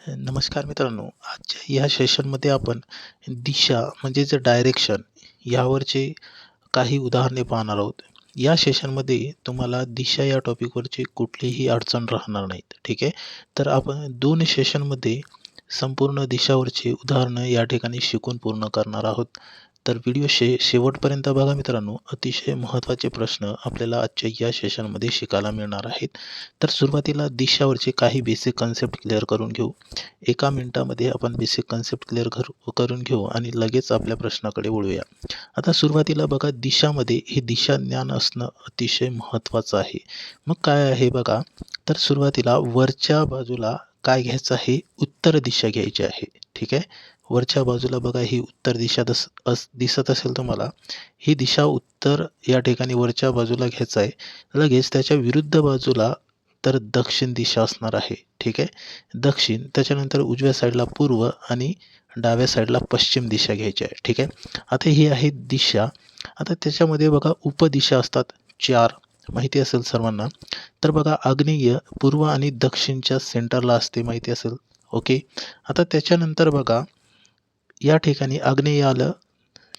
नमस्कार मित्रांनो आजच्या या सेशनमध्ये आपण दिशा म्हणजेच डायरेक्शन यावरचे काही उदाहरणे पाहणार आहोत. या सेशनमध्ये तुम्हाला दिशा या टॉपिकवरची कुठलीही अडचण राहणार नाहीत ठीक आहे? तर आपण दोन सेशनमध्ये संपूर्ण दिशावरचे उदाहरणं या ठिकाणी शिकून पूर्ण करणार आहोत. तर व्हिडिओ शे शेवटपर्यंत बघा मित्रांनो अतिशय महत्त्वाचे प्रश्न आपल्याला आजच्या या सेशनमध्ये शिकायला मिळणार आहेत. तर सुरुवातीला दिशावरचे काही बेसिक कन्सेप्ट क्लिअर करून घेऊ. एका मिनिटामध्ये आपण बेसिक कन्सेप्ट क्लिअर करू करून घेऊ आणि लगेच आपल्या प्रश्नाकडे वळूया. आता सुरुवातीला बघा दिशामध्ये हे दिशा ज्ञान असणं अतिशय महत्त्वाचं आहे. मग काय आहे बघा तर सुरुवातीला वरच्या बाजूला काय घ्यायचं आहे? उत्तर दिशा घ्यायची आहे. ठीक आहे? वरच्या बाजूला बघा ही उत्तर दिशा दस अस दिसत असेल तुम्हाला. ही दिशा उत्तर या ठिकाणी वरच्या बाजूला घ्यायचं आहे. लगेच त्याच्या विरुद्ध बाजूला तर दक्षिण दिशा असणार आहे. ठीक आहे? दक्षिण त्याच्यानंतर उजव्या साईडला पूर्व आणि डाव्या साईडला पश्चिम दिशा घ्यायची आहे. ठीक आहे? आता ही आहे दिशा. आता त्याच्यामध्ये बघा उपदिशा असतात चार. माहिती असेल सर्वांना? तर बघा आग्नेय पूर्व आणि दक्षिणच्या सेंटरला असते माहिती असेल? ओके? आता त्याच्यानंतर बघा या ठिकाणी आग्नेय आलं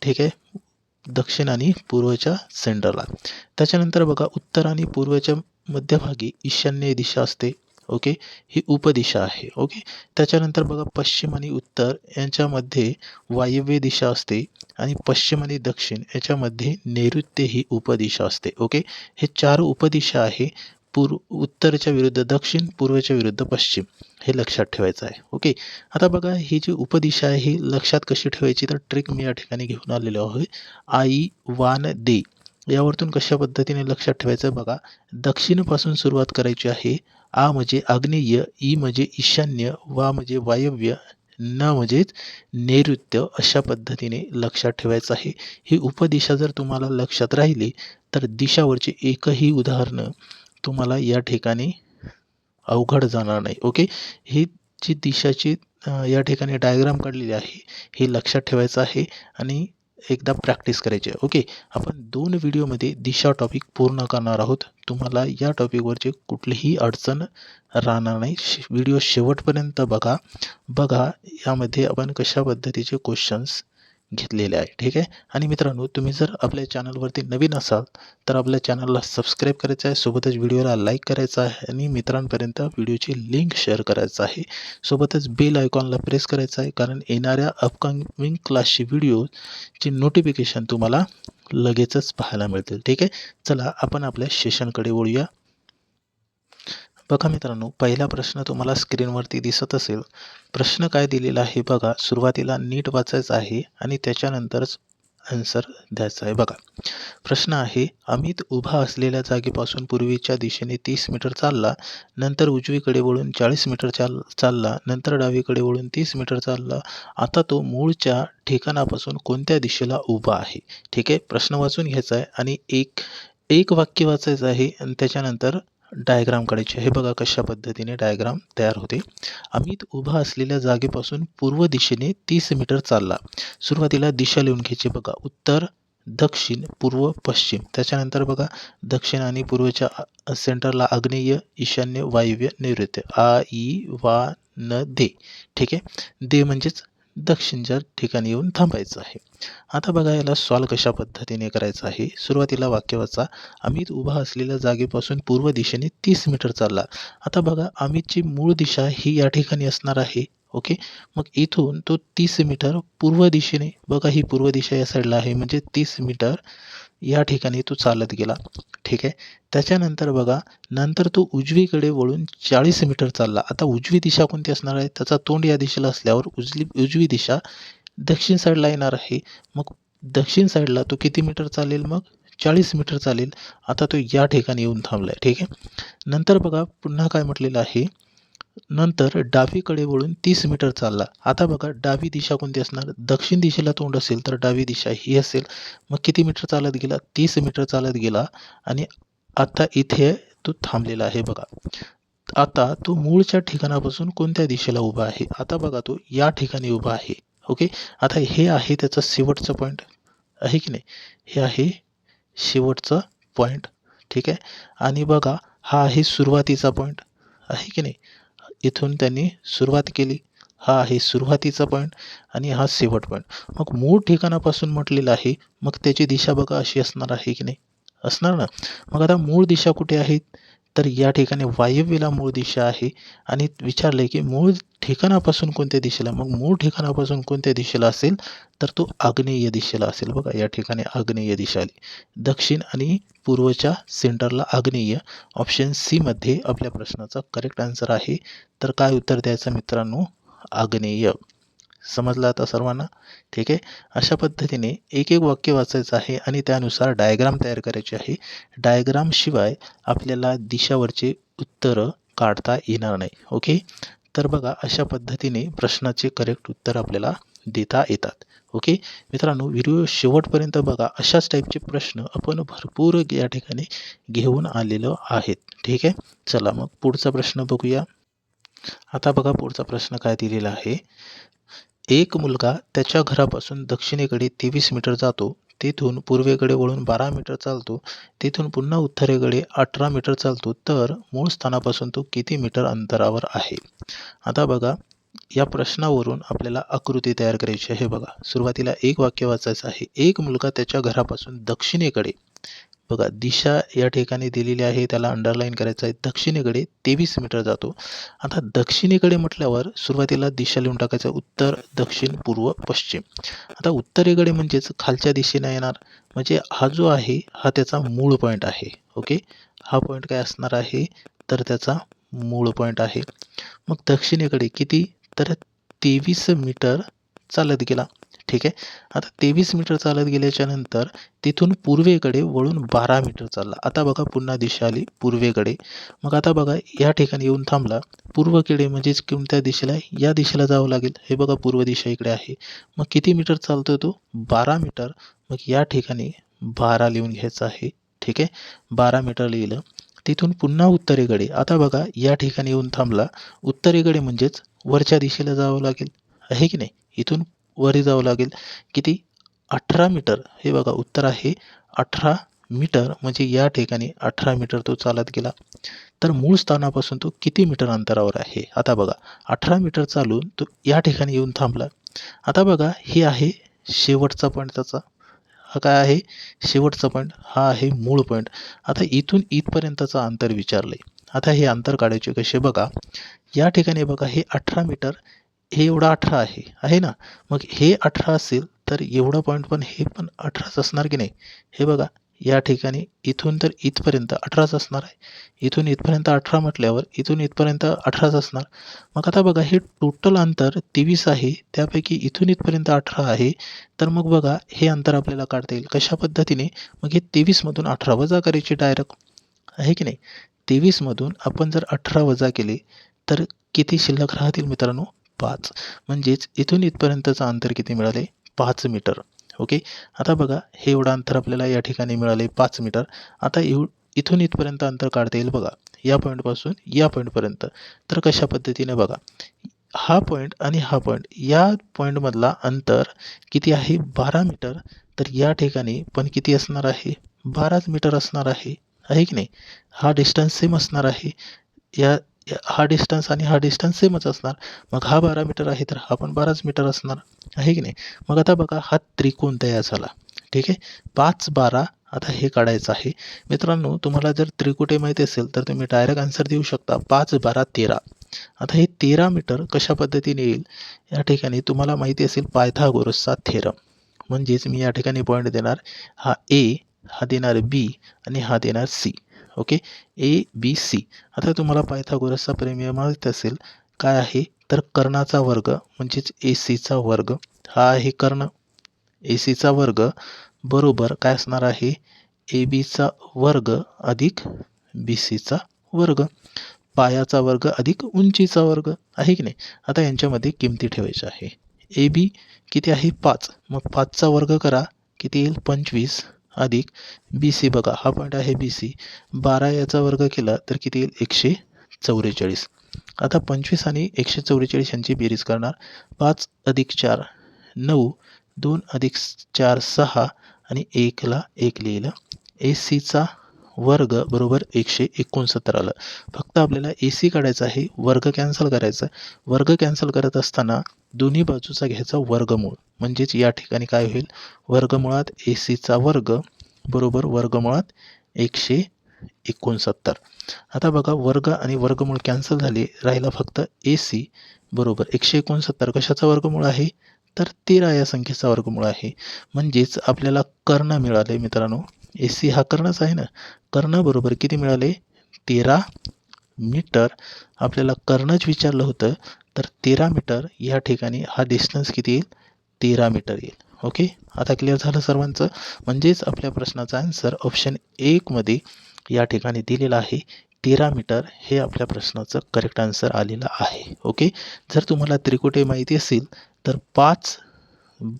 ठीक आहे दक्षिण आणि पूर्वच्या सेंटरला त्याच्यानंतर बघा उत्तर आणि पूर्वच्या मध्यभागी ईशान्य दिशा असते ओके ही उपदिशा आहे ओके त्याच्यानंतर बघा पश्चिम आणि उत्तर यांच्यामध्ये वायव्य दिशा असते आणि पश्चिम आणि दक्षिण याच्यामध्ये नैऋत्य ही उपदिशा असते ओके हे चार उपदिशा आहे पूर्व उत्तरच्या विरुद्ध दक्षिण पूर्वच्या विरुद्ध पश्चिम हे लक्षात ठेवायचं आहे. ओके आता बघा ही जी उपदिशा आहे ही लक्षात कशी ठेवायची? तर ट्रिक मी या ठिकाणी घेऊन आलेलो आहे. आई वान दे. यावरतून कशा पद्धतीने लक्षात ठेवायचं? बघा दक्षिणपासून सुरुवात करायची आहे. आ म्हणजे आग्नेय ई म्हणजे ईशान्य वा म्हणजे वायव्य न म्हणजेच नैऋत्य अशा पद्धतीने लक्षात ठेवायचं आहे. ही उपदिशा जर तुम्हाला लक्षात राहिली तर दिशावरची एकही उदाहरणं तुम्हाला या ठिकाणी अवघड जाणार नाही. ओके ही जी दिशाची या ठिकाणी डायग्राम काढलेली आहे हे लक्षात ठेवायचं आहे आणि एकदा प्रॅक्टिस करायची आहे. ओके आपण दोन व्हिडिओमध्ये दिशा टॉपिक पूर्ण करणार आहोत. तुम्हाला या टॉपिकवरची कुठलीही अडचण राहणार नाही. व्हिडिओ शेवटपर्यंत बघा. बघा यामध्ये आपण कशा पद्धतीचे क्वेश्चन्स घेतलेले आहे ठीक आहे? आणि मित्रांनो तुम्ही जर आपल्या चॅनलवरती नवीन असाल तर आपल्या चॅनलला सबस्क्राईब करायचं आहे सोबतच व्हिडिओला लाईक करायचा आहे आणि मित्रांपर्यंत व्हिडिओची लिंक शेअर करायचं आहे. सोबतच बेल आयकॉनला प्रेस करायचं आहे कारण येणाऱ्या अपकमिंग क्लासची व्हिडिओची नोटिफिकेशन तुम्हाला लगेचच पाहायला मिळतील ठीक आहे? चला आपण आपल्या सेशनकडे वळूया. बघा मित्रांनो पहिला प्रश्न तुम्हाला स्क्रीनवरती दिसत असेल. प्रश्न काय दिलेला आहे बघा सुरुवातीला नीट वाचायचं आहे आणि त्याच्यानंतरच आन्सर द्यायचा आहे बघा. प्रश्न आहे अमित उभा असलेल्या जागेपासून पूर्वीच्या दिशेने तीस मीटर चालला नंतर उजवीकडे वळून चाळीस मीटर चाल चालला नंतर डावीकडे वळून तीस मीटर चालला. आता तो मूळच्या ठिकाणापासून कोणत्या दिशेला उभा आहे? ठीक आहे प्रश्न वाचून घ्यायचा आहे आणि एक एक वाक्य वाचायचं आहे आणि त्याच्यानंतर डायग्राम काढायचे हे बघा कशा पद्धतीने डायग्राम तयार होते. अमित उभा असलेल्या जागेपासून पूर्व दिशेने तीस मीटर चालला. सुरुवातीला दिशा लिहून घ्यायची बघा. उत्तर दक्षिण पूर्व पश्चिम. त्याच्यानंतर बघा दक्षिण आणि पूर्वच्या सेंटरला आग्नेय ईशान्य वायव्य नैऋत्य. आ ई वा न दे. ठीक आहे? दे म्हणजेच दक्षिणच्या ठिकाणी येऊन थांबायचं आहे. आता बघा याला सॉल्व कशा पद्धतीने करायचं आहे? सुरुवातीला वाक्य वाचा अमित उभा असलेल्या जागेपासून पूर्व दिशेने तीस मीटर चालला. आता बघा अमितची मूळ दिशा ही या ठिकाणी असणार आहे. ओके? मग इथून तो तीस मीटर पूर्व दिशेने बघा ही पूर्व दिशा या साईडला आहे. म्हणजे तीस मीटर या ठिकाणी तो चालत गेला. ठीक आहे? त्याच्यानंतर बघा नंतर तो उजवीकडे वळून चाळीस मीटर चालला. आता उजवी दिशा कोणती असणार आहे? त्याचा तोंड या दिशेला असल्यावर उजली उजवी दिशा दक्षिण साईडला येणार आहे. मग दक्षिण साईडला तो किती मीटर चालेल? मग चाळीस मीटर चालेल. आता तो या ठिकाणी येऊन थांबला आहे ठीक आहे? नंतर बघा पुन्हा काय म्हटलेलं आहे? नंतर डावीकडे वळून तीस मीटर चालला. आता बघा डावी दिशा कोणती असणार? दक्षिण दिशेला तोंड असेल तर डावी दिशा ही असेल. मग किती मीटर चालत गेला? तीस मीटर चालत गेला आणि आता इथे तो थांबलेला आहे बघा. आता तो मूळच्या ठिकाणापासून कोणत्या दिशेला उभा आहे? आता बघा तो या ठिकाणी उभा आहे. ओके? आता हे आहे त्याचं शेवटचं पॉईंट आहे की नाही? हे आहे शेवटचं पॉईंट ठीक आहे? आणि बघा हा आहे सुरुवातीचा पॉईंट आहे की नाही? इथून त्यांनी सुरुवात केली. हा आहे सुरुवातीचा पॉईंट आणि हा शेवट पॉईंट मग मूळ ठिकाणापासून म्हटलेलं आहे मग त्याची दिशा बघा अशी असणार आहे की नाही? असणार ना? मग आता मूळ दिशा कुठे आहेत तर या ठिकाणी वायव्येला मूळ दिशा आहे. आणि विचारलं की मूळ ठिकाणापासून कोणत्या दिशेला? मग मूळ ठिकाणापासून कोणत्या दिशेला असेल? तर तो आग्नेय दिशेला असेल. बघा या ठिकाणी आग्नेय दिशा आली. दक्षिण आणि पूर्वच्या सेंटरला आग्नेय. ऑप्शन सीमध्ये आपल्या प्रश्नाचा करेक्ट आन्सर आहे. तर काय उत्तर द्यायचं मित्रांनो? आग्नेय. समजलं आता सर्वांना? ठीक आहे. अशा पद्धतीने एक एक वाक्य वाचायचं आहे आणि त्यानुसार डायग्राम तयार करायचे आहे. डायग्रामशिवाय आपल्याला दिशावरचे उत्तरं काढता येणार नाही. ओके तर बघा अशा पद्धतीने प्रश्नाचे करेक्ट उत्तर आपल्याला देता येतात. ओके मित्रांनो व्हिडिओ शेवटपर्यंत बघा. अशाच टाईपचे प्रश्न आपण भरपूर या ठिकाणी घेऊन आलेलो आहेत. ठीक आहे? चला मग पुढचा प्रश्न बघूया. आता बघा पुढचा प्रश्न काय दिलेला आहे. एक मुलगा त्याच्या घरापासून दक्षिणेकडे तेवीस मीटर जातो. तेथून पूर्वेकडे वळून बारा मीटर चालतो. तेथून पुन्हा उत्तरेकडे अठरा मीटर चालतो. तर मूळ स्थानापासून तो किती मीटर अंतरावर आहे? आता बघा या प्रश्नावरून आपल्याला आकृती तयार करायची आहे. बघा सुरुवातीला एक वाक्य वाचायचं आहे. एक मुलगा त्याच्या घरापासून दक्षिणेकडे बघा दिशा या ठिकाणी दिलेली आहे त्याला अंडरलाईन करायचं आहे. दक्षिणेकडे तेवीस मीटर जातो. आता दक्षिणेकडे म्हटल्यावर सुरुवातीला दिशा लिहून टाकायचं उत्तर दक्षिण पूर्व पश्चिम. आता उत्तरेकडे म्हणजेच खालच्या दिशेने येणार. म्हणजे हा जो आहे हा त्याचा मूळ पॉईंट आहे. ओके हा पॉईंट काय असणार आहे? तर त्याचा मूळ पॉईंट आहे. मग दक्षिणेकडे किती? तर तेवीस मीटर चालत गेला. ठीक आहे? आता तेवीस मीटर चालत गेल्याच्यानंतर तिथून पूर्वेकडे वळून बारा मीटर चालला. आता बघा पुन्हा दिशा आली पूर्वेकडे. मग आता बघा या ठिकाणी येऊन थांबला. पूर्वकडे म्हणजेच कोणत्या दिशेला? या दिशेला जावं लागेल. हे बघा पूर्व दिशा इकडे आहे. मग किती मीटर चालतो तो? बारा मीटर. मग या ठिकाणी बारा लिहून घ्यायचा आहे. ठीक आहे? बारा मीटर लिहिलं. तिथून पुन्हा उत्तरेकडे. आता बघा या ठिकाणी येऊन थांबला. उत्तरेकडे म्हणजेच वरच्या दिशेला जावं लागेल. आहे की नाही? इथून वरी जावं लागेल. किती? अठरा मीटर. हे बघा उत्तर आहे अठरा मीटर. म्हणजे या ठिकाणी अठरा मीटर तो चालत गेला. तर मूळ स्थानापासून तो किती मीटर अंतरावर आहे? आता बघा अठरा मीटर चालून तो या ठिकाणी येऊन थांबला. आता बघा हे आहे शेवटचा पॉईंट त्याचा. हा काय आहे? शेवटचा पॉईंट हा आहे मूळ पॉईंट आता इथून इथपर्यंतचं अंतर विचारलं आहे आता हे अंतर काढायचे कसे? बघा या ठिकाणी बघा हे अठरा मीटर हे एवढं अठरा आहे आहे ना? मग हे अठरा असेल तर एवढं पॉईंट पण हे पण अठराच असणार की नाही? हे बघा या ठिकाणी इथून तर इथपर्यंत अठराच असणार आहे. इथून इथपर्यंत अठरा म्हटल्यावर इथून इथपर्यंत अठराच असणार. मग आता बघा हे टोटल अंतर तेवीस आहे त्यापैकी इथून इथपर्यंत अठरा आहे तर मग बघा हे अंतर आपल्याला काढता येईल. कशा पद्धतीने? मग हे तेवीसमधून अठरा वजा करायचे डायरेक्ट आहे की नाही? तेवीसमधून आपण जर अठरा वजा केले तर किती शिल्लक राहतील मित्रांनो? पाच. म्हणजेच इथून इथपर्यंतचं अंतर किती मिळाले? पाच मीटर. ओके? आता बघा हे एवढं अंतर आपल्याला या ठिकाणी मिळाले पाच मीटर. आता एव इथून इथपर्यंत अंतर काढता येईल बघा. या पॉईंटपासून या पॉईंटपर्यंत तर कशा पद्धतीने बघा? हा पॉईंट आणि हा पॉईंट या पॉईंटमधला अंतर किती आहे? बारा मीटर. तर या ठिकाणी पण किती असणार आहे? बाराच मीटर असणार आहे. आहे की नाही? हा डिस्टन्स सेम असणार आहे. या हा डिस्टन्स आणि हा डिस्टन्स सेमच असणार. मग हा बारा मीटर आहे तर हा पण बाराच मीटर असणार. आहे की नाही? मग आता बघा हा त्रिकोण तयार झाला. ठीक आहे? पाच बारा आता हे काढायचं आहे. मित्रांनो तुम्हाला जर त्रिकुटे माहिती असेल तर तुम्ही डायरेक्ट आन्सर देऊ शकता. पाच बारा तेरा. आता हे तेरा मीटर कशा पद्धतीने येईल? या ठिकाणी तुम्हाला माहिती असेल पायथागोरसचा थेरम. म्हणजेच मी या ठिकाणी पॉईंट देणार. हा ए हा देणार बी आणि हा देणार C okay? A B C आता तुम्हाला पायथागोरसचा प्रेमिय माहीत असेल काय आहे? तर कर्णाचा वर्ग म्हणजेच ए सीचा वर्ग हा आहे कर्ण. ए सीचा वर्ग बरोबर काय असणार आहे? ए बीचा वर्ग अधिक बी सीचा वर्ग. पायाचा वर्ग अधिक उंचीचा वर्ग आहे की नाही? आता यांच्यामध्ये किमती ठेवायच्या आहे. ए बी किती आहे? पाच. मग पाचचा वर्ग करा. किती येईल? पंचवीस. अधिक बी सी बघा हा पॉईंट आहे बी सी बारा याचा वर्ग केला तर किती येईल? एकशे चौवेचाळीस. आता पंचवीस आणि एकशे चौवेचाळीस यांची बेरीज करणार. पाच अधिक चार नऊ. दोन अधिक चार सहा. आणि एकला एक लिहिलं. ए सीचा वर्ग बरोबर एकशे एकोणसत्तर आलं. फक्त आपल्याला ए सी काढायचं आहे वर्ग कॅन्सल करायचा. वर्ग कॅन्सल करत असताना दोन्ही बाजूचा घ्यायचा वर्गमूळ. म्हणजेच या ठिकाणी काय होईल? वर्गमुळात ए सीचा वर्ग बरोबर वर्गमुळात एकशे एकोणसत्तर. आता बघा वर्ग आणि वर्गमूळ कॅन्सल झाले राहिला फक्त ए सी बरोबर एकशे एकोणसत्तर. कशाचा वर्गमूळ आहे? तर तेरा या संख्येचा वर्गमूळ आहे. म्हणजेच आपल्याला कर्ण मिळाले मित्रांनो. ए सी हा कर्णच आहे ना. कर्णाबरोबर किती मिळाले? तेरा मीटर. आपल्याला कर्णच विचारलं होतं तर तेरा मीटर या ठिकाणी हा डिस्टन्स किती येईल? तेरा मीटर येईल. ओके आता क्लिअर झालं सर्वांचं? म्हणजेच आपल्या प्रश्नाचा आन्सर ऑप्शन एकमध्ये या ठिकाणी दिलेला आहे. तेरा मीटर हे आपल्या प्रश्नाचं करेक्ट आन्सर आलेलं आहे. ओके जर तुम्हाला त्रिकुटे माहिती असेल तर पाच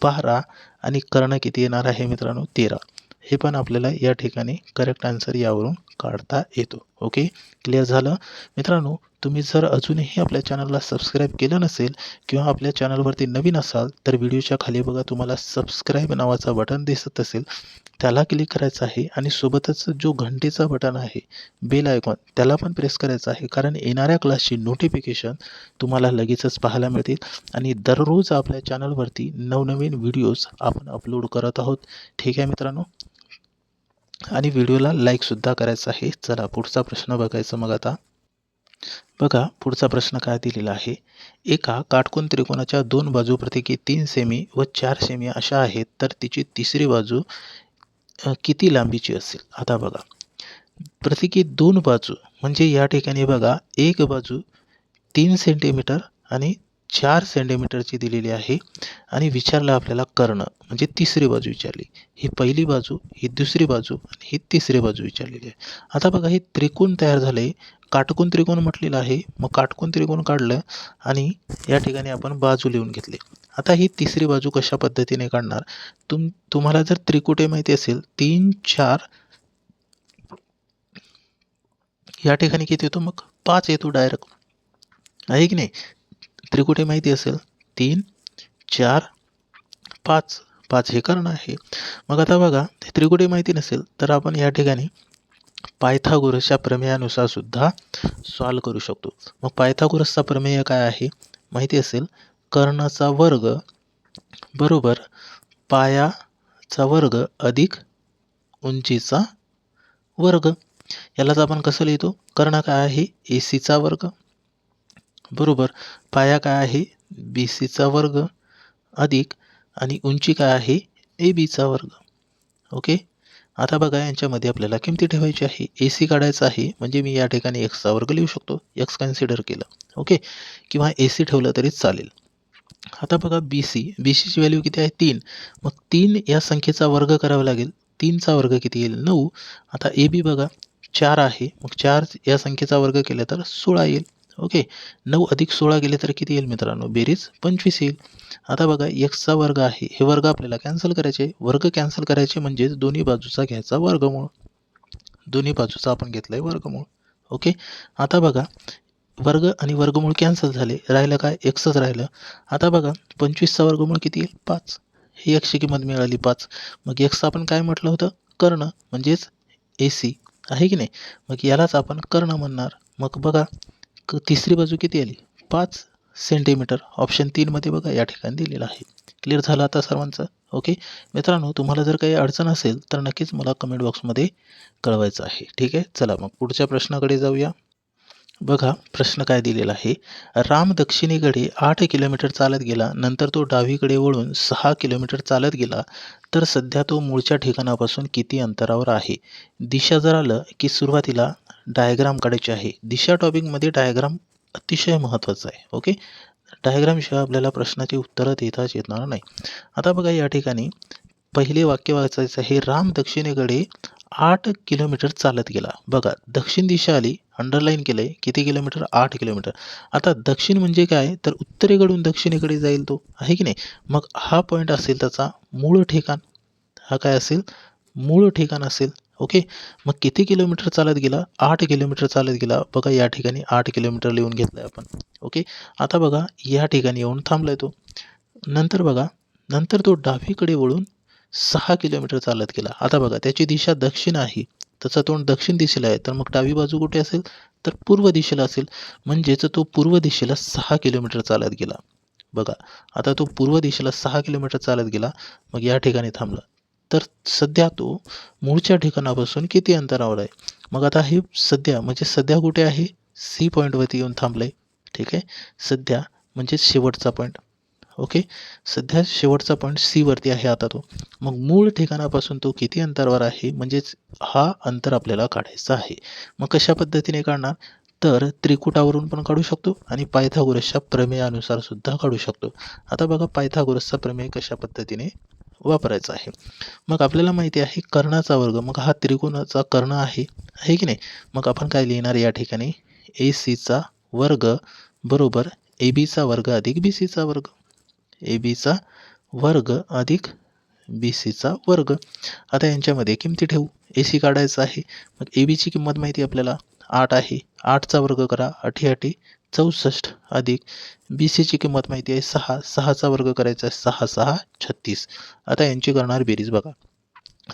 बारा आणि कर्ण किती येणार आहे मित्रांनो? तेरा. हे पण आपल्याला या ठिकाणी करेक्ट आन्सर यावरून काढता येतो. ओके क्लिअर झालं? मित्रांनो तुम्ही जर अजूनही आपल्या चॅनलला सबस्क्राईब केलं नसेल किंवा आपल्या चॅनलवरती नवीन असाल तर व्हिडिओच्या खाली बघा तुम्हाला सबस्क्राईब नावाचा बटन दिसत असेल. त्याला क्लिक करायचं आहे आणि सोबतच जो घंटेचा बटन आहे बेल आयकॉन त्याला पण प्रेस करायचं आहे. कारण येणाऱ्या क्लासची नोटिफिकेशन तुम्हाला लगेचच पाहायला मिळतील. आणि दररोज आपल्या चॅनलवरती नवनवीन व्हिडिओज आपण अपलोड करत आहोत. ठीक आहे मित्रांनो? आणि व्हिडिओला लाईकसुद्धा करायचं आहे. चला पुढचा प्रश्न बघायचा मग आता. बघा पुढचा प्रश्न काय दिलेला आहे? एका काटकोन त्रिकोणाच्या दोन बाजू प्रत्येकी तीन सेमी व चार सेमी अशा आहेत तर तिची तिसरी बाजू किती लांबीची असेल? आता बघा. प्रत्येकी दोन बाजू म्हणजे या ठिकाणी बघा एक बाजू तीन सेंटीमीटर आणि चार सेंटीमीटरची दिलेली आहे आणि विचारलं आपल्याला कर्ण म्हणजे तिसरी बाजू विचारली. ही पहिली बाजू ही दुसरी बाजू आणि ही तिसरी बाजू विचारलेली आहे. आता बघा हे त्रिकोण तयार झाले. काटकोन त्रिकोण म्हटलेलं आहे. मग काटकोन त्रिकोण काढलं आणि या ठिकाणी आपण बाजू लिहून घेतली. आता ही तिसरी बाजू कशा पद्धतीने काढणार? तुम तुम्हाला जर त्रिकुटे माहिती असेल तीन चार या ठिकाणी किती येतो मग? पाच येतो डायरेक्ट आहे की नाही? त्रिकुटे माहिती असेल? तीन चार पाच. पाच हे कर्ण आहे. मग आता बघा ते त्रिकुटे माहिती नसेल तर आपण या ठिकाणी पायथागोरसच्या प्रमेयानुसार सुद्धा सॉल्व करू शकतो. मग पायथागोरसचा प्रमेय काय आहे? माहिती असेल कर्णाचा वर्ग बरोबर पायाचा वर्ग अधिक उंचीचा वर्ग. यालाच आपण कसं लिहितो? कर्ण काय आहे? ए सीचा वर्ग. बरोबर. पाया काय आहे? बी सीचा वर्ग अधिक आणि उंची काय आहे? ए बीचा वर्ग. ओके आता बघा यांच्यामध्ये आपल्याला किमती ठेवायची आहे. ए सी काढायचं आहे म्हणजे मी या ठिकाणी एक्सचा वर्ग लिहू शकतो. एक्स कन्सिडर केलं. ओके किंवा ए सी ठेवलं तरी चालेल. आता बघा बी सी बी सीची व्हॅल्यू किती आहे? तीन. मग तीन या संख्येचा वर्ग करावा लागेल. तीनचा वर्ग किती येईल? नऊ. आता ए बी बघा. चार आहे. मग चार या संख्येचा वर्ग केला तर सोळा येईल. ओके. नऊ अधिक सोळा गेले तर किती येईल मित्रांनो? बेरीज पंचवीस येईल. आता बघा एक्सचा वर्ग आहे. हे वर्ग आपल्याला कॅन्सल करायचे. वर्ग कॅन्सल करायचे म्हणजेच दोन्ही बाजूचा घ्यायचा वर्गमूळ. दोन्ही बाजूचा आपण घेतला आहे वर्गमूळ. ओके. आता बघा वर्ग आणि वर्गमूळ कॅन्सल झाले. राहिलं काय? एक्सच राहिलं. आता बघा पंचवीसचा वर्गमूळ किती येईल? पाच. ही एकशे किंमत मिळाली पाच. मग एक्स आपण काय म्हटलं होतं? कर्ण म्हणजेच ए सी आहे की नाही? मग यालाच आपण कर्ण म्हणणार. मग बघा क तिसरी बाजू किती आली? पाच सेंटीमीटर ऑप्शन तीनमध्ये बघा या ठिकाणी दिलेलं आहे. क्लिअर झालं आता सर्वांचं? ओके मित्रांनो तुम्हाला जर काही अडचण असेल तर नक्कीच मला कमेंट बॉक्समध्ये कळवायचं आहे. ठीक आहे? चला मग पुढच्या प्रश्नाकडे जाऊया. बघा प्रश्न काय दिलेला आहे? राम दक्षिणेकडे आठ किलोमीटर चालत गेला नंतर तो डावीकडे वळून सहा किलोमीटर चालत गेला तर सध्या तो मूळच्या ठिकाणापासून किती अंतरावर आहे? दिशा जर आलं की सुरुवातीला डायग्राम काढायची आहे. दिशा टॉपिकमध्ये डायग्राम अतिशय महत्त्वाचा आहे. ओके डायग्रामशिवाय आपल्याला प्रश्नाची उत्तरं देताच येणार नाही. आता बघा या ठिकाणी पहिले वाक्य वाचायचं आहे. राम दक्षिणेकडे आठ किलोमीटर चालत गेला. बघा दक्षिण दिशा आली अंडरलाईन केलं आहे किती किलोमीटर? आठ किलोमीटर. आता दक्षिण म्हणजे काय? तर उत्तरेकडून दक्षिणेकडे जाईल तो. आहे की नाही? मग हा पॉईंट असेल त्याचा मूळ ठिकाण. हा काय असेल? मूळ ठिकाण असेल. ओके? मग किती किलोमीटर चालत गेला? आठ किलोमीटर चालत गेला. बघा या ठिकाणी आठ किलोमीटर लिहून घेतलं आहे आपण. ओके? आता बघा या ठिकाणी येऊन थांबलाय तो. नंतर बघा नंतर तो डावीकडे वळून सहा किलोमीटर चालत गेला. आता बघा त्याची दिशा दक्षिण आहे. त्याचा तोंड दक्षिण दिशेला आहे. तर मग डावी बाजू कुठे असेल? तर पूर्व दिशेला असेल. म्हणजेच तो पूर्व दिशेला सहा किलोमीटर चालत गेला. बघा आता तो पूर्व दिशेला सहा किलोमीटर चालत गेला. मग या ठिकाणी थांबला. तर सध्या तो मूळच्या ठिकाणापासून किती अंतरावर आहे? मग आता हे सध्या म्हणजे सध्या कुठे आहे? सी पॉईंटवरती येऊन थांबलं आहे ठीक आहे? सध्या म्हणजे शेवटचा पॉईंट. ओके? सध्या शेवटचा पॉईंट सीवरती आहे आता तो. मग मूळ ठिकाणापासून तो किती अंतरावर आहे? म्हणजेच हा अंतर आपल्याला काढायचा आहे. मग कशा पद्धतीने काढणार? तर त्रिकुटावरून पण काढू शकतो आणि पायथागोरसच्या प्रमेयानुसार सुद्धा काढू शकतो. आता बघा पायथागोरसचा प्रमेय कशा पद्धतीने वापरायचा आहे. मग आपल्याला माहिती आहे कर्णाचा वर्ग. मग हा त्रिकोणाचा कर्ण आहे आहे की नाही? मग आपण काय लिहिणार या ठिकाणी? ए सीचा वर्ग बरोबर ए बीचा वर्ग अधिक बी सीचा वर्ग. ए बीचा वर्ग अधिक बी सीचा वर्ग. आता यांच्यामध्ये किमती ठेवू? ए सी काढायचा आहे. मग ए बीची किंमत माहिती आपल्याला आठ आहे. आठचा वर्ग करा. अठी अठी चौसष्ट अधिक बी सीची किंमत माहिती आहे सहा सहाचा वर्ग करायचा आहे सहा सहा छत्तीस. आता यांची करणार बेरीज बघा.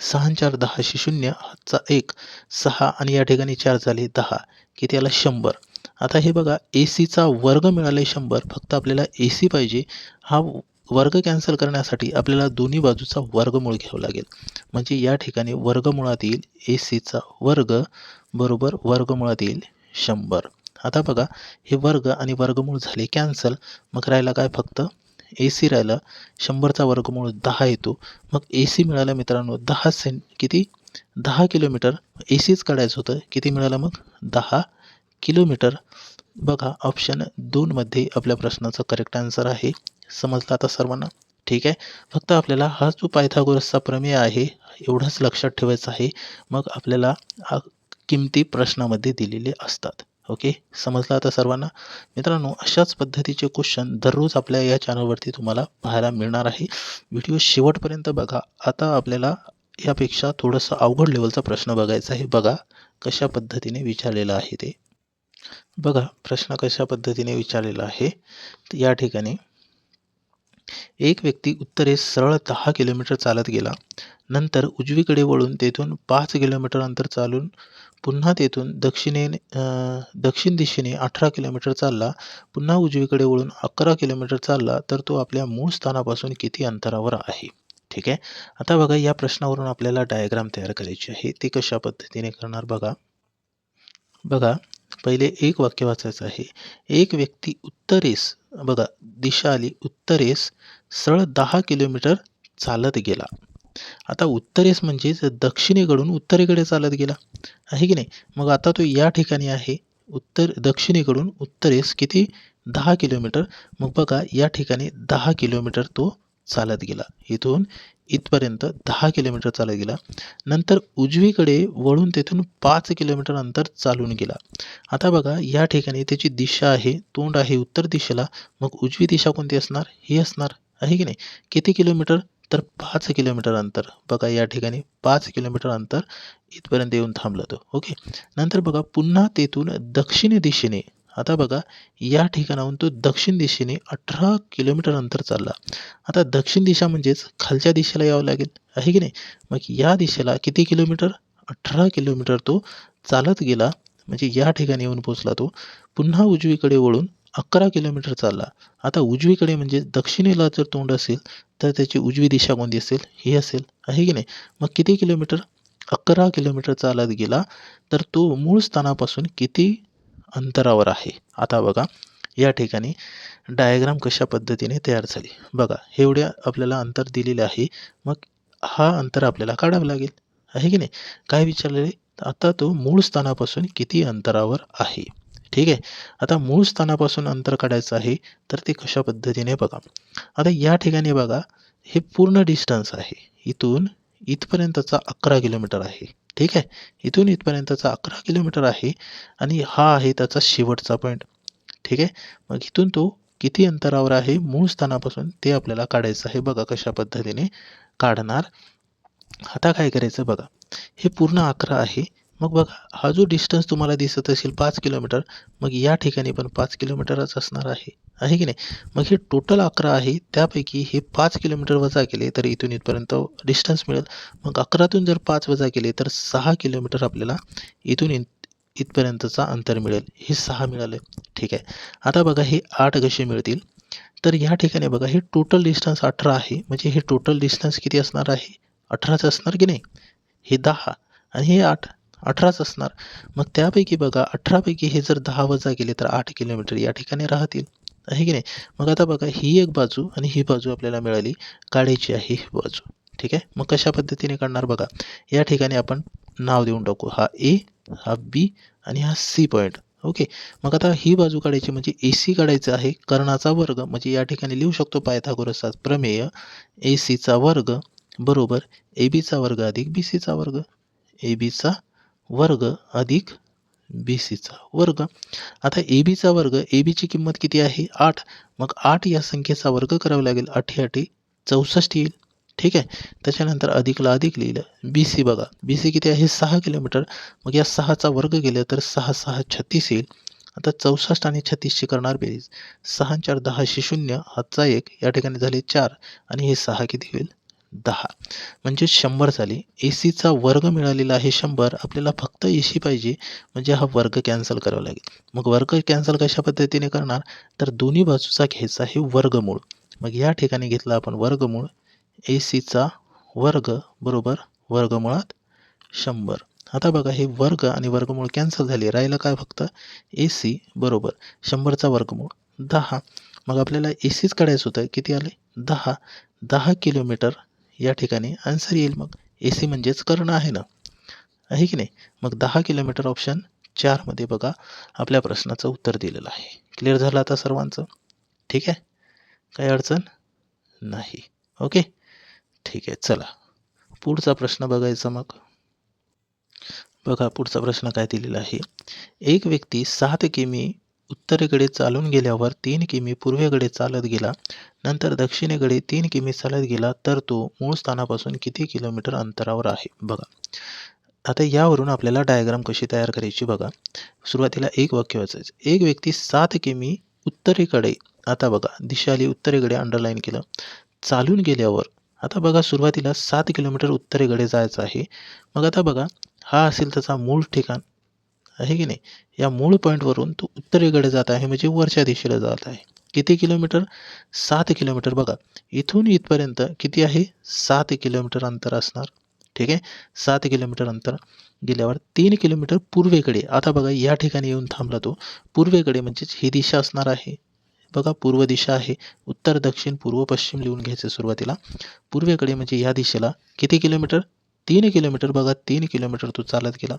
सहा चार दहाशे शून्य हातचा एक सहा आणि या ठिकाणी चार झाले दहा. किती आला? शंभर. आता हे बघा ए सीचा वर्ग मिळाले शंभर फक्त आपल्याला ए सी पाहिजे. हा वर्ग कॅन्सल करण्यासाठी आपल्याला दोन्ही बाजूचा वर्गमूळ घ्यावं लागेल. म्हणजे या ठिकाणी वर्गमुळात येईल ए सीचा वर्ग बरोबर वर्गमुळात येईल शंभर. आता बघा हे वर्ग आणि वर्गमूळ झाले कॅन्सल मग राहिला काय फक्त? ए सी राहिलं. शंभरचा वर्गमूळ दहा येतो. मग ए सी मिळालं मित्रांनो दहा सेंट किती? दहा किलोमीटर ए सीच काढायचं होतं. किती मिळालं मग? दहा किलोमीटर बघा ऑप्शन दोनमध्ये आपल्या प्रश्नाचं करेक्ट आन्सर आहे. समजलं आता सर्वांना? ठीक आहे. फक्त आपल्याला हा जो पायथागोरसचा प्रमेय आहे एवढंच लक्षात ठेवायचं आहे. मग आपल्याला किमती प्रश्नामध्ये दिलेले असतात. ओके समजलं आता सर्वांना? मित्रांनो अशाच पद्धतीचे क्वेश्चन दररोज आपल्या या चॅनलवरती तुम्हाला पाहायला मिळणार आहे. व्हिडिओ शेवटपर्यंत बघा. आता आपल्याला यापेक्षा थोडंसं अवघड लेवलचा प्रश्न बघायचा आहे. बघा कशा पद्धतीने विचारलेला आहे ते. बघा प्रश्न कशा पद्धतीने विचारलेला आहे. या ठिकाणी एक व्यक्ती उत्तरेस सरळ दहा किलोमीटर चालत गेला. नंतर उजवीकडे वळून तेथून पाच किलोमीटर अंतर चालून पुन्हा तेथून दक्षिणेने दक्षिण दिशेने अठरा किलोमीटर चालला पुन्हा उजवीकडे वळून अकरा किलोमीटर चालला तर तो आपल्या मूळ स्थानापासून किती अंतरावर आहे? ठीक आहे? आता बघा या प्रश्नावरून आपल्याला डायग्राम तयार करायची आहे. ते कशा पद्धतीने करणार बघा? बघा पहिले एक वाक्य वाचायचं आहे. एक व्यक्ती उत्तरेस बघा दिशा आली उत्तरेस सरळ दहा किलोमीटर चालत गेला. आता उत्तरेस म्हणजेच दक्षिणेकडून उत्तरेकडे चालत गेला. आहे की नाही? मग आता तो या ठिकाणी आहे. उत्तर दक्षिणेकडून उत्तरेस किती? दहा किलोमीटर. मग बघा या ठिकाणी दहा किलोमीटर तो चालत गेला. इथून इथपर्यंत दहा किलोमीटर चालत गेला. नंतर उजवीकडे वळून तेथून पाच किलोमीटर अंतर चालून गेला. आता बघा या ठिकाणी त्याची दिशा आहे तोंड आहे उत्तर दिशेला. मग उजवी दिशा कोणती असणार? ही असणार. आहे की नाही? किती किलोमीटर? तर पाच किलोमीटर अंतर. बघा या ठिकाणी पाच किलोमीटर अंतर इथपर्यंत येऊन थांबलं तो. ओके? नंतर बघा पुन्हा तेथून दक्षिण दिशेने. आता बघा या ठिकाणाहून तो दक्षिण दिशेने अठरा किलोमीटर अंतर चालला. आता दक्षिण दिशा म्हणजेच खालच्या दिशेला यावं लागेल. आहे की नाही? मग या दिशेला किती किलोमीटर? अठरा किलोमीटर तो चालत गेला. म्हणजे या ठिकाणी येऊन पोचला तो. पुन्हा उजवीकडे वळून अकरा किलोमीटर चालला. आता उजवीकडे म्हणजे दक्षिणेला जर तोंड असेल तर त्याची उजवी दिशा कोणती असेल? ही असेल. आहे की नाही? मग किती किलोमीटर? अकरा किलोमीटर चालत गेला तर तो मूळ स्थानापासून किती अंतरावर आहे? आता बघा या ठिकाणी डायग्राम कशा पद्धतीने तयार झाली? बघा एवढ्या आपल्याला अंतर दिलेले आहे. मग हा अंतर आपल्याला काढावं लागेल. आहे की नाही? काय विचारलेले आता तो मूळ स्थानापासून किती अंतरावर आहे? ठीक आहे. आता मूळ स्थानापासून अंतर काढायचं आहे तर ते कशा पद्धतीने बघा. आता या ठिकाणी बघा हे पूर्ण डिस्टन्स आहे. इथून इथपर्यंतचा अकरा किलोमीटर आहे. ठीक आहे? इथून इथपर्यंतचा अकरा किलोमीटर आहे आणि हा आहे त्याचा शेवटचा पॉईंट ठीक आहे? मग इथून तो किती अंतरावर आहे मूळ स्थानापासून ते आपल्याला काढायचं आहे बघा कशा पद्धतीने काढणार. आता काय करायचं बघा. हे पूर्ण अकरा आहे मग बघा हा जो डिस्टन्स तुम्हाला दिसत असेल पाच किलोमीटर मग या ठिकाणी पण पाच किलोमीटरच असणार आहे. आहे की नाही? मग हे टोटल अकरा आहे त्यापैकी हे पाच किलोमीटर वजा केले तर इथून इथपर्यंत डिस्टन्स मिळेल. मग अकरातून जर पाच वजा केले तर सहा किलोमीटर आपल्याला इथून इथपर्यंतचा अंतर मिळेल. हे सहा मिळालं. ठीक आहे. आता बघा हे आठ कसे मिळतील? तर या ठिकाणी बघा हे टोटल डिस्टन्स अठरा आहे. म्हणजे हे टोटल डिस्टन्स किती असणार आहे? अठराच असणार की नाही? हे दहा. आणि हे आठ अठराच असणार. मग त्यापैकी बघा अठरापैकी हे जर दहा वजा केले तर आठ किलोमीटर या ठिकाणी राहतील. आहे की नाही? मग आता बघा ही एक बाजू आणि ही बाजू आपल्याला मिळाली काढायची आहे ही बाजू. ठीक आहे? मग कशा पद्धतीने काढणार बघा? या ठिकाणी आपण नाव देऊन टाकू. हा ए हा बी आणि हा सी पॉईंट ओके? मग आता ही बाजू काढायची म्हणजे ए सी काढायचं आहे कर्णाचा वर्ग. म्हणजे या ठिकाणी लिहू शकतो पायथागोरसचा प्रमेय. ए सीचा वर्ग बरोबर ए बीचा वर्ग अधिक बी सीचा वर्ग. ए बीचा वर्ग अधिक बी सीचा वर्ग. आता ए बीचा वर्ग ए बीची किंमत किती आहे? आठ. मग आठ या संख्येचा वर्ग करावा लागेल. आठी आठी चौसष्ट येईल. ठीक आहे? त्याच्यानंतर अधिकला अधिक लिहिलं. बी सी बघा. बी सी किती आहे? सहा किलोमीटर. मग या सहाचा वर्ग गेलं तर सहा सहा छत्तीस येईल. आता चौसष्ट आणि छत्तीसची करणार बेरीज. सहा चार दहाशे शून्य. हातचा एक. या ठिकाणी झाले चार. आणि हे सहा किती होईल? दहा. म्हणजे शंभर झाली. ए सीचा वर्ग मिळालेला आहे शंभर. आपल्याला फक्त ए सी पाहिजे. म्हणजे हा वर्ग कॅन्सल करावा लागेल. मग वर्ग कॅन्सल कशा पद्धतीने करणार? तर दोन्ही बाजूचा घ्यायचा आहे वर्गमूळ. मग या ठिकाणी घेतला आपण वर्गमूळ. ए सीचा वर्ग बरोबर वर्गमुळात शंभर. आता बघा हे वर्ग आणि वर्गमूळ कॅन्सल झाले. राहिलं काय फक्त? ए सी बरोबर. शंभरचा वर्गमूळ. दहा. मग आपल्याला ए सीच काढायचं होतं. किती आले? दहा. दहा किलोमीटर या ठिकाणी आन्सर येईल. मग ए सी म्हणजेच कर्ण आहे ना? आहे की नाही? मग दहा किलोमीटर ऑप्शन चारमध्ये बघा आपल्या प्रश्नाचं उत्तर दिलेलं आहे. क्लिअर झालं आता सर्वांचं? ठीक आहे? काही अडचण? नाही. ओके ठीक आहे चला. पुढचा प्रश्न बघायचा मग. बघा पुढचा प्रश्न काय दिलेला आहे. एक व्यक्ती सात किमी उत्तरेकडे चालून गेल्यावर तीन किमी पूर्वेकडे चालत गेला. नंतर दक्षिणेकडे तीन किमी चालत गेला तर तो मूळ स्थानापासून किती किलोमीटर अंतरावर आहे बघा. आता यावरून आपल्याला डायग्राम कशी तयार करायची बघा. सुरुवातीला एक वाक्य वाचायचं. एक व्यक्ती सात किमी उत्तरेकडे आता बघा दिशा आली उत्तरेकडे अंडरलाईन केलं. चालून गेल्यावर आता बघा सुरुवातीला सात किलोमीटर उत्तरेकडे जायचं आहे. मग आता बघा हा असेल त्याचा मूळ ठिकाण. आहे की नाही? या मूळ पॉईंटवरून तो उत्तरेकडे जात आहे म्हणजे वरच्या दिशेला जात आहे. किती किलोमीटर सात किलोमीटर बघा इथून इथपर्यंत किती आहे? सात किलोमीटर अंतर असणार. ठीक आहे? सात किलोमीटर अंतर गेल्यावर तीन किलोमीटर पूर्वेकडे. आता बघा या ठिकाणी येऊन थांबला तो. पूर्वेकडे म्हणजेच ही दिशा असणार आहे. बघा पूर्व दिशा आहे. उत्तर दक्षिण पूर्व पश्चिम लिहून घ्यायचं सुरुवातीला. पूर्वेकडे म्हणजे या दिशेला किती किलोमीटर तीन किलोमीटर बघा तीन किलोमीटर तो चालत गेला.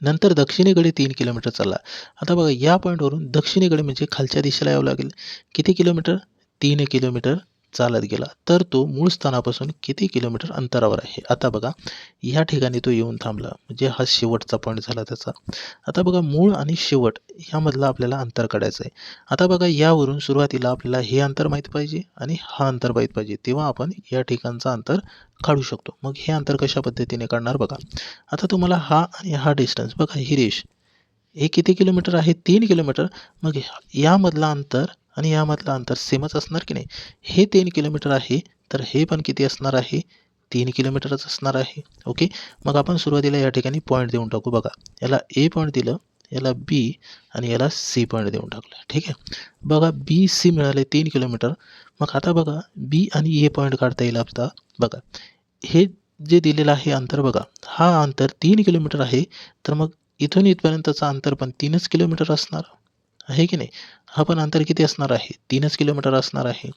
नंतर दक्षिणेकडे तीन किलोमीटर चालला. आता बघा या पॉईंटवरून दक्षिणेकडे म्हणजे खालच्या दिशेला यावं लागेल. किती किलोमीटर? तीन किलोमीटर. चालत गेला तर तो मूळ स्थानापासून किती किलोमीटर अंतरावर आहे? आता बघा या ठिकाणी तो येऊन थांबला. म्हणजे हा शेवटचा पॉईंट झाला त्याचा. आता बघा मूळ आणि शेवट यामधला आपल्याला अंतर काढायचं आहे आता बघा यावरून सुरुवातीला आपल्याला हे अंतर माहीत पाहिजे आणि हा अंतर माहीत पाहिजे. तेव्हा आपण या ठिकाणचं अंतर काढू शकतो. मग हे अंतर कशा पद्धतीने काढणार बघा. आता तुम्हाला हा आणि हा डिस्टन्स बघा ही रेष. हे किती किलोमीटर आहे? तीन किलोमीटर. मग यामधला अंतर आणि यामधलं अंतर सेमच असणार की नाही? हे तीन किलोमीटर आहे तर हे पण किती असणार आहे? तीन किलोमीटरच असणार आहे. ओके? मग आपण सुरुवातीला या ठिकाणी पॉईंट देऊन टाकू बघा. याला ए पॉईंट दिलं याला बी आणि याला सी पॉईंट देऊन टाकलं. ठीक आहे? बघा बी सी मिळाले तीन किलोमीटर. मग आता बघा बी आणि ए पॉईंट काढता येईल आपला. बघा हे जे दिलेलं आहे अंतर बघा. हा अंतर तीन किलोमीटर आहे तर मग इथून इथपर्यंतचं अंतर पण तीनच किलोमीटर असणार. आहे की नाही? हा पण अंतर किती असणार आहे? तीनच किलोमीटर असणार आहे.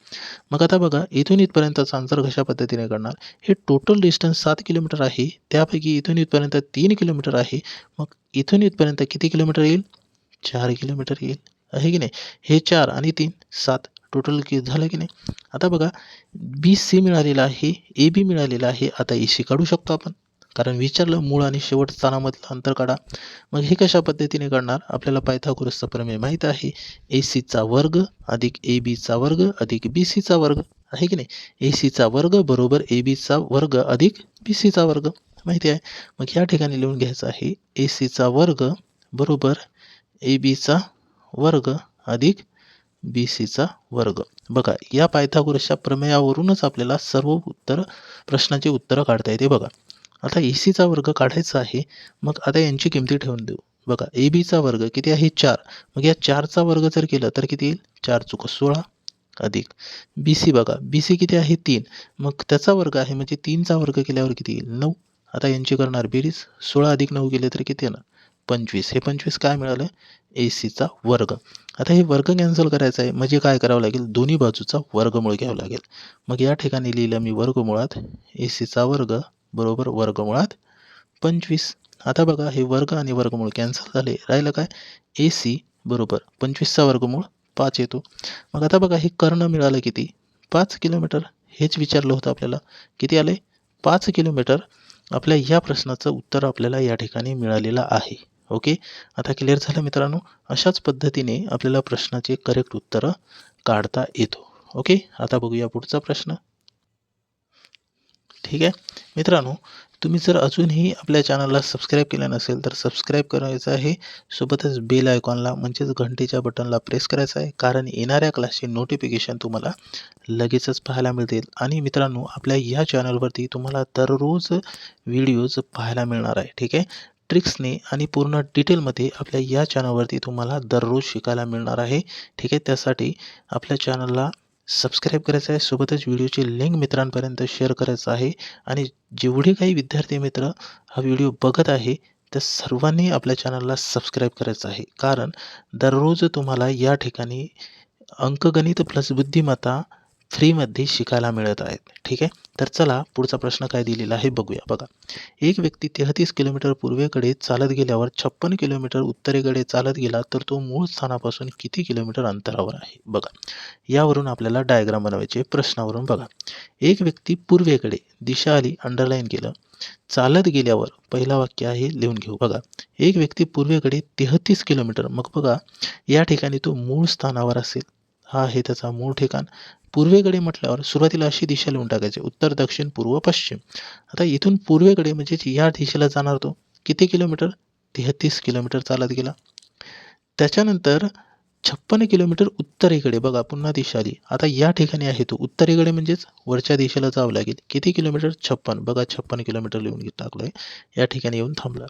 मग आता बघा इथून इथपर्यंतचं अंतर कशा पद्धतीने करणार हे टोटल डिस्टन्स सात किलोमीटर आहे त्यापैकी इथून इथपर्यंत तीन किलोमीटर आहे. मग इथून इथपर्यंत किती किलोमीटर येईल? चार किलोमीटर येईल. आहे की नाही? हे चार आणि तीन सात. टोटल की झालं की नाही? आता बघा बी सी मिळालेलं आहे ए बी मिळालेलं आहे. आता ए सी काढू शकतो आपण. कारण विचारलं मूळ आणि शेवट स्थानामधलं अंतर काढा. मग हे कशा पद्धतीने काढणार आपल्याला पायथागोरसचा प्रमेय माहीत आहे. ए सीचा वर्ग अधिक ए बीचा वर्ग अधिक बी सीचा वर्ग. आहे की नाही? ए सीचा वर्ग बरोबर ए बीचा वर्ग अधिक बी सीचा वर्ग. माहिती आहे? मग या ठिकाणी लिहून घ्यायचं आहे. ए सीचा वर्ग बरोबर ए बीचा वर्ग अधिक बी सीचा वर्ग. बघा या पायथागोरसच्या प्रमेयावरूनच आपल्याला सर्व उत्तर प्रश्नाची उत्तरं काढता येते बघा. आता ए सीचा वर्ग काढायचा आहे मग आता यांची किमती ठेवून देऊ. बघा ए बीचा वर्ग किती आहे? चार. मग या चारचा वर्ग जर केला तर किती येईल? चार चुक सोळा अधिक. बी सी बघा बी सी किती आहे? तीन. मग त्याचा वर्ग आहे म्हणजे तीनचा वर्ग केल्यावर किती येईल? नऊ. आता यांची करणार बेरीज. सोळा अधिक नऊ केले तर किती येणार? पंचवीस. हे पंचवीस काय मिळालं ए सीचा वर्ग. आता हे वर्ग कॅन्सल करायचं आहे म्हणजे काय करावं लागेल? दोन्ही बाजूचा वर्गमूळ घ्यावं लागेल. मग या ठिकाणी लिहिलं मी वर्गमुळात ए सीचा वर्ग बरोबर वर्गमुळात पंचवीस. आता बघा हे वर्ग आणि वर्गमूळ कॅन्सल झाले. राहिलं काय? ए सी बरोबर. पंचवीसचा वर्गमूळ पाच येतो. मग आता बघा हे कर्ण मिळालं किती? पाच किलोमीटर. हेच विचारलं होतं आपल्याला. किती आले? पाच किलोमीटर. आपल्या या प्रश्नाचं उत्तर आपल्याला या ठिकाणी मिळालेलं आहे. ओके? आता क्लिअर झालं मित्रांनो? अशाच पद्धतीने आपल्याला प्रश्नाचे करेक्ट उत्तरं काढता येतो. ओके? आता बघूया पुढचा प्रश्न. ठीक आहे? मित्रांनो तुम्ही जर अजूनही आपल्या चॅनलला सबस्क्राईब केलं नसेल तर सबस्क्राईब करायचं आहे. सोबतच बेल आयकॉनला म्हणजेच घंटेच्या बटनला प्रेस करायचं आहे. कारण येणाऱ्या क्लासचे नोटिफिकेशन तुम्हाला लगेचच पाहायला मिळतील. आणि मित्रांनो आपल्या या चॅनलवरती तुम्हाला दररोज व्हिडिओज पाहायला मिळणार आहे. ठीक आहे? ट्रिक्सने आणि पूर्ण डिटेलमध्ये आपल्या या चॅनलवरती तुम्हाला दररोज शिकायला मिळणार आहे. ठीक आहे? त्यासाठी आपल्या चॅनलला सबस्क्राईब करायचं आहे. सोबतच व्हिडिओची लिंक मित्रांपर्यंत शेअर करायचं आहे. आणि जेवढे काही विद्यार्थी मित्र हा व्हिडिओ बघत आहे त्या सर्वांनी आपल्या चॅनलला सबस्क्राईब करायचं आहे. कारण दररोज तुम्हाला या ठिकाणी अंकगणित प्लस बुद्धिमत्ता फ्रीमध्ये शिकायला मिळत आहेत. ठीक आहे? तर चला पुढचा प्रश्न काय दिलेला आहे बघूया. बघा. एक व्यक्ती तेहतीस किलोमीटर पूर्वेकडे चालत गेल्यावर छप्पन किलोमीटर उत्तरेकडे चालत गेला तर तो मूळ स्थानापासून किती किलोमीटर अंतरावर आहे? बघा. यावरून आपल्याला डायग्राम बनवायचे प्रश्नावरून बघा. एक व्यक्ती पूर्वेकडे दिशा आली अंडरलाईन केलं. चालत गेल्यावर पहिला वाक्य आहे लिहून घेऊ. बघा. एक व्यक्ती पूर्वेकडे तेहतीस किलोमीटर. मग बघा या ठिकाणी तो मूळ स्थानावर असेल. हा आहे त्याचा मूळ ठिकाण. पूर्वेकडे म्हटल्यावर सुरुवातीला अशी दिशा लिहून टाकायची. उत्तर दक्षिण पूर्व पश्चिम. आता इथून पूर्वेकडे म्हणजेच या दिशेला जाणार तो किती किलोमीटर? तेहतीस किलोमीटर चालत गेला. त्याच्यानंतर छप्पन किलोमीटर उत्तरेकडे बघा पुन्हा दिशा आली. आता या ठिकाणी आहे तो. उत्तरेकडे म्हणजेच वरच्या दिशेला जावं लागेल. किती किलोमीटर? छप्पन. बघा छप्पन किलोमीटर लिहून घेत आहे या ठिकाणी येऊन थांबला.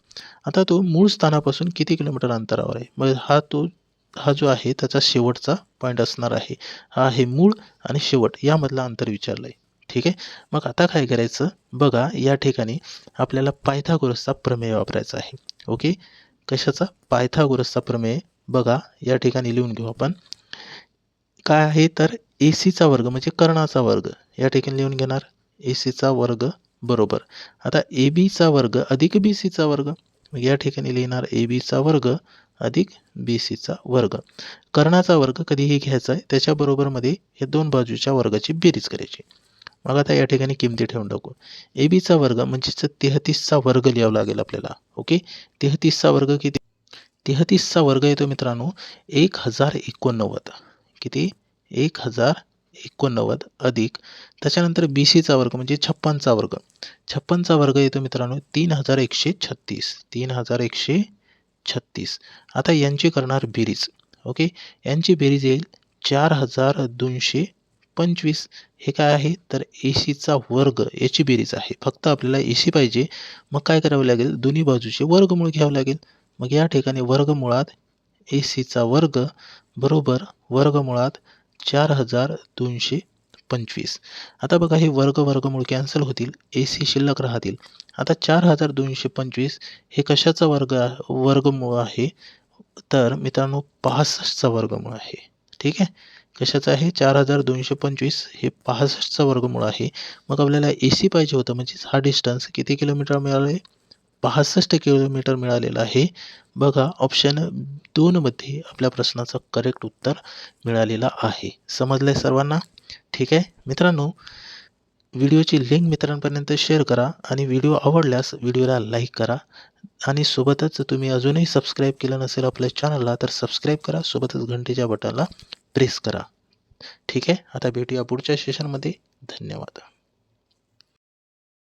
आता तो मूळ स्थानापासून किती किलोमीटर अंतरावर आहे? मग हा तो हा जो आहे त्याचा शेवटचा पॉईंट असणार आहे. हा आहे मूळ आणि शेवट. यामधला अंतर विचारलं आहे ठीक आहे? मग आता काय करायचं? बघा या ठिकाणी आपल्याला पायथागोरसचा प्रमेय वापरायचा आहे. ओके? कशाचा? पायथागोरसचा प्रमेय. बघा या ठिकाणी लिहून घेऊ आपण. काय आहे? तर ए सीचा वर्ग म्हणजे कर्णाचा वर्ग. या ठिकाणी लिहून घेणार. ए सीचा वर्ग बरोबर. आता ए बीचा वर्ग अधिक बी सीचा वर्ग. मग या ठिकाणी लिहिणार ए बीचा वर्ग अधिक बी सीचा वर्ग. कर्णाचा वर्ग कधीही घ्यायचा आहे त्याच्याबरोबरमध्ये या दोन बाजूच्या वर्गाची बेरीज करायची. मग आता या ठिकाणी किमती ठेवून टाकू. ए बीचा वर्ग म्हणजेच तेहतीसचा वर्ग लिहावं लागेल आपल्याला ओके? तेहतीसचा वर्ग किती? तेहतीसचा वर्ग येतो मित्रांनो एक हजार एकोणनव्वद. किती? एक हजार एकोणनव्वद अधिक. त्याच्यानंतर बी सीचा वर्ग म्हणजे छप्पनचा वर्ग. छप्पनचा वर्ग येतो मित्रांनो तीन हजार एकशे छत्तीस. तीन हजार एकशे छत्तीस. आता यांची करणार बेरीज. ओके? यांची बेरीज येईल चार हजार दोनशे पंचवीस. हे काय आहे? तर ए सीचा वर्ग. याची बेरीज आहे. फक्त आपल्याला ए सी पाहिजे. मग काय करावं लागेल? दोन्ही बाजूचे वर्गमूळ घ्यावं लागेल. मग या ठिकाणी वर्गमुळात ए सीचा वर्ग बरोबर वर्गमुळात चार हजार दोनशे पंचवीस. आता बघा हे वर्ग वर्गमूळ कॅन्सल होतील ए सी शिल्लक राहतील. आता चार हजार दोनशे पंचवीस हे कशाचा वर्ग वर्गमूळ आहे? तर मित्रांनो पासष्टचा वर्गमूळ आहे. ठीक आहे? कशाचं आहे? चार हजार दोनशे पंचवीस हे पासष्टचा वर्गमूळ आहे. मग आपल्याला ए सी पाहिजे होतं म्हणजेच हा डिस्टन्स किती किलोमीटर मिळाले? पासष्ट किलोमीटर मिळालेलं आहे. बघा ऑप्शन दोनमध्ये आपल्या प्रश्नाचं करेक्ट उत्तर मिळालेलं आहे. समजलं आहे सर्वांना? ठीक आहे? मित्रांनो व्हिडिओची लिंक मित्रांपर्यंत शेअर करा आणि व्हिडिओ आवडल्यास व्हिडिओला लाईक करा. आणि सोबतच तुम्ही अजूनही सबस्क्राईब केलं नसेल आपल्या चॅनलला तर सबस्क्राईब करा. सोबतच घंटेच्या बटनला प्रेस करा. ठीक आहे? आता भेटूया पुढच्या सेशनमध्ये धन्यवाद.